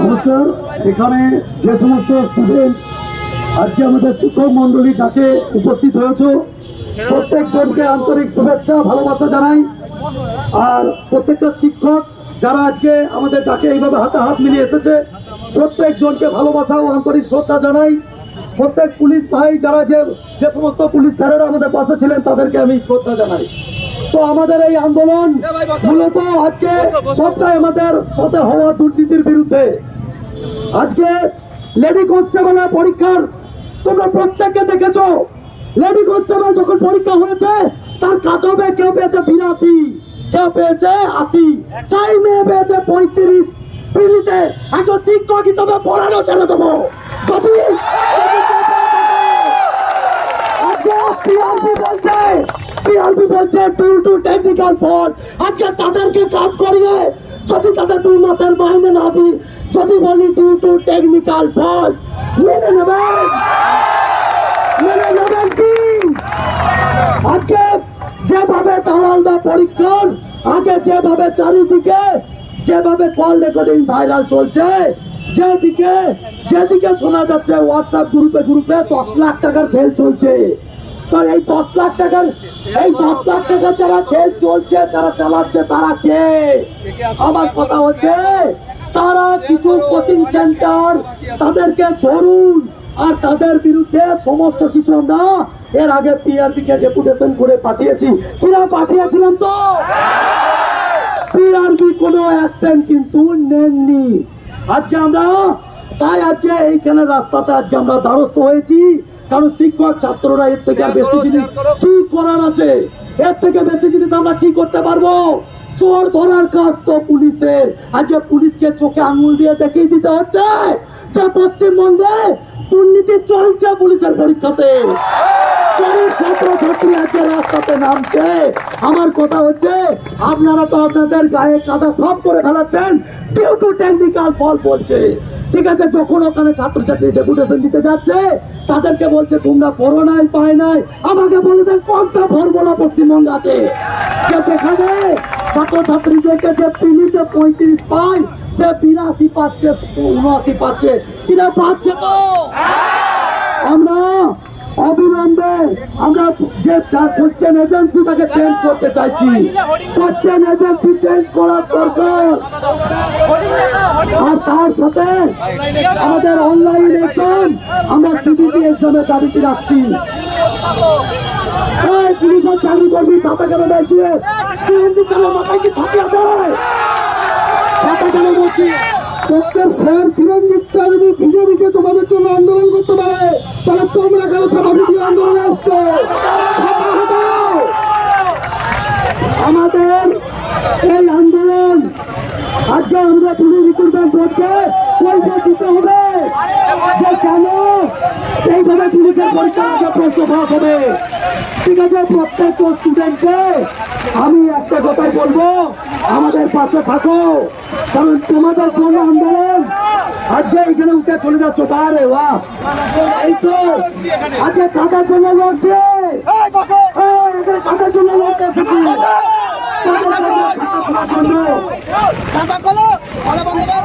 নমস্কার, এখানে যে সমস্ত স্টুডেন্ট আজকে আমাদের শিক্ষক মন্ডলী ডাকে উপস্থিত হয়েছে, প্রত্যেকজনকে আন্তরিক শুভেচ্ছা, ভালোবাসা জানাই। আর প্রত্যেকটা শিক্ষক যারা আজকে আমাদের ডাকে এইভাবে হাতে হাত মিলিয়ে এসেছে, প্রত্যেকজনকে ভালোবাসা ও আন্তরিক শ্রদ্ধা জানাই। প্রত্যেক পুলিশ ভাই যারা যে যে সমস্ত পুলিশ স্যারেরা আমাদের পাশে ছিলেন, তাদেরকে আমি শ্রদ্ধা জানাই। তো আমাদের এই আন্দোলন মূলত আজকে সবটাই আমাদের সাথে হওয়া দুর্নীতির বিরুদ্ধে। আজকে লেডি কনস্টেবলের পরীক্ষার তোমরা প্রত্যেককে দেখেছ। লেডি কনস্টেবল যখন পরীক্ষা হয়েছে তার কাটবে কেউ পেয়েছে বিরাশি কেউ পেয়েছে আশি সাই মেয়ে পেয়েছে পঁয়ত্রিশ। পিড়িতে একজন শিক্ষক হিসাবে পড়ানো ছেড়ে দেবো। যদি পিআরপি বলছে পিআরপি বলছে টু টু টেকনিক্যাল ফল্ট আজকে তাদেরকে কাজ করিয়ে যদি তাদের দুই মাসের মাইনে না দিই, যদি বলি টু টু টেকনিক্যাল ফল্ট মেনে নেবেন? মেনে নেবেন কি? আজকে যেভাবে দালালদা পরীক্ষার, আগে যেভাবে চারিদিকে যেভাবে কল রেকর্ডিং ভাইরাল চলছে, যেদিকে যেদিকে শোনা যাচ্ছে হোয়াটসঅ্যাপ গ্রুপে গ্রুপে দশ লাখ টাকার খেল চলছে। তো এই দশ লাখ টাকার, এই দশ লাখ টাকা যারা খেল চলছে, যারা চালাচ্ছে, তারা কে? আমার কথা হচ্ছে, তারা কিছু কোচিং সেন্টার তাদেরকে ধরুন, আর তাদের বিরুদ্ধে সমস্ত কিছু আমরা এর আগে পিআরবি কে ডেপুটেশন করে পাঠিয়েছি। কিনা পাঠিয়েছিলাম তো? পিআরবি কোনো অ্যাকশন কিন্তু নেননি। আজকে আমরা, তাই আজকে এইখানে রাস্তাতে আজকে আমরা দ্বারস্থ হয়েছি। কারণ শিক্ষক ছাত্ররা এর থেকে বেশি জিনিস কি করার আছে। এর থেকে বেশি জিনিস আমরা কি করতে পারব? চোর ধরার কাজ তো পুলিশের। আজকে পুলিশকে চোখে আঙুল দিয়ে দেখিয়ে দিতে হচ্ছে। যে পশ্চিমবঙ্গে দুর্নীতি চলছে পুলিশের পরীক্ষাতে। গরিব আজকে রাস্তাতে নামছে। আমার কথা হচ্ছে আপনারা তো আপনাদের গায়ে কাদা সব করে ফেলাচ্ছেন। ডিউ টু টেকনিক্যাল ফল বলছে। ঠিক আছে, যখন ওখানে ছাত্রছাত্রী ডেপুটেশন দিতে যাচ্ছে, তাদেরকে বলছে, তোমরা পড়ো নাই, পায় নাই। আমাকে বলে দেন, কোন সা ফর্মুলা পশ্চিমবঙ্গ আছে? যেখানে ছাত্রছাত্রীদেরকে যে পিলিতে পঁয়ত্রিশ পায়, সে বিরাশি পাচ্ছে, উনআশি পাচ্ছে। কিনা পাচ্ছে তো? আমরা অবিলম্বে, আমরা যে কোশ্চেন এজেন্সি তাকে চেঞ্জ করতে চাইছি। কোশ্চেন এজেন্সি চেঞ্জ করার দরকার। তার সাথে আমাদের অনলাইন এক্সাম আমরা সিবিটি এক্সামের দাবিতে রাখছি। পুলিশের চাকরি করবি ছাতা কেন মাথায় কি ছাতি আছে? ছাতা কেন বলছি বিজেপিকে তোমাদের জন্য আন্দোলন করতে পারে, তাহলে তোমরা কেন ভিডিও আন্দোলনে আসছো ছাতা হটাও। আমাদের এই আন্দোলন আজকে আমরা পুলিশ রিক্রুটমেন্ট বোর্ডকে কৈফিয়ত দিতে হবে। যে কেন এইভাবে পুলিশের পরীক্ষা প্রশ্ন ফাঁস হবে? ঠিক আছে প্রত্যেক স্টুডেন্টকে আমি একটা কথাই বলব আমাদের পাশে থাকো। কারণ তোমাদের জন্য আন্দোলন আজকে এখানে উঠে চলে যাচ্ছ। বারে বাহ! এই তো আজকে কাটার জন্য লড়ছে? এখানে কাটার জন্য লড়তে এসেছি? ছাতা খোলো তালা বন্ধ